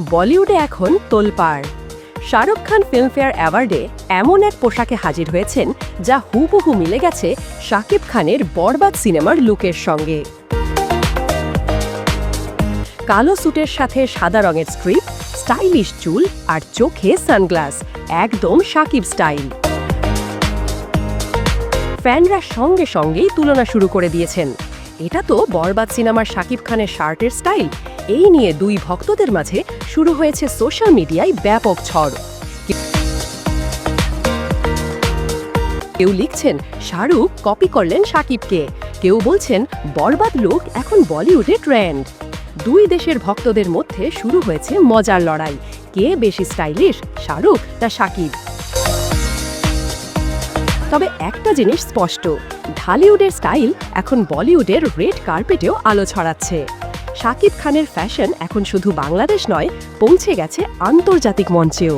বলিউডে এখন তোলপাড়। শাহরুখ খান ফিল্মফেয়ার অ্যাওয়ার্ডে এমন এক পোশাকে হাজির হয়েছেন যা হুবহু মিলে গেছে শাকিব খানের বরবাদ সিনেমার লুকের সঙ্গে। কালো স্যুটের সাথে সাদা রঙের স্ট্রিপ, স্টাইলিশ চুল আর চোখে সানগ্লাস, একদম শাকিব স্টাইল। ফ্যানরা সঙ্গে সঙ্গেই তুলনা শুরু করে দিয়েছেন। এটা তো বরবাদ সিনেমার শাকিব খানের শার্টের স্টাইল। এই নিয়ে দুই ভক্তদের মাঝে শুরু হয়েছে সোশ্যাল মিডিয়ায় ব্যাপক ঝড়। কেউ লিখছেন, শাহরুখ কপি করলেন শাকিবকে। কেউ বলছেন, বরবাদ লুক এখন বলিউডে ট্রেন্ড দুই দেশের ভক্তদের মধ্যে শুরু হয়েছে মজার লড়াই। কে বেশি স্টাইলিশ শাহরুখ না শাকিব? তবে একটা জিনিস স্পষ্ট, ঢালিউডের স্টাইল এখন বলিউডের রেড কার্পেটেও আলো ছড়াচ্ছে। শাকিব খানের ফ্যাশন এখন শুধু বাংলাদেশ নয়, পৌঁছে গেছে আন্তর্জাতিক মঞ্চেও।